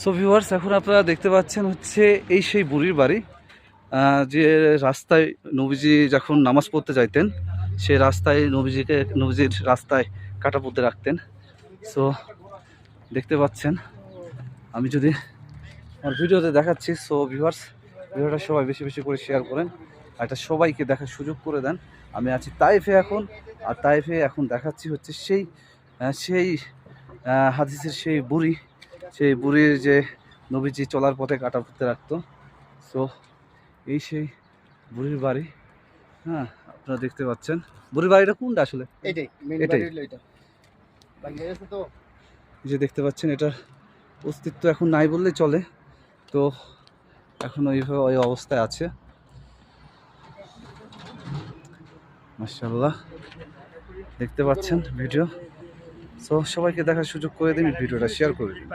So viewers এখন আপনারা দেখতে পাচ্ছেন হচ্ছে এই সেই বুড়ির বাড়ি যে রাস্তায় নবীজি যখন নামাজ পড়তে যাইতেন সেই রাস্তায় নবীজিকে, নবীজির রাস্তায় কাটা পড়তে রাখতেন। সো দেখতে পাচ্ছেন, আমি যদি আমার ভিডিওতে দেখাচ্ছি সো ভিউয়ার্স ভিডিওটা সবাই বেশি বেশি করে শেয়ার করেন, আর এটা সবাইকে দেখার সুযোগ করে দেন। আমি আছি তাইফে এখন, আর তাইফে এখন দেখাচ্ছি হচ্ছে সেই সেই হাদিসের সেই বুড়ি সেই বুড়ির যে নবীজি চলার পথে কাটা পড়তে রাখতো। সো এই সেই বুড়ির বাড়ি। হ্যাঁ আপনারা দেখতে পাচ্ছেন। বুড়ির বাড়িটা কোনটা আসলে? এটাই এটাই। যে দেখতে পাচ্ছেন এটার অস্তিত্ব এখন নাই বললেই চলে। তো এখন ওইভাবে ওই অবস্থায় আছে। মাশাল্লাহ দেখতে পাচ্ছেন ভিডিও। সো সবাইকে দেখার সুযোগ করে দিন ভিডিওটা শেয়ার করে দিন।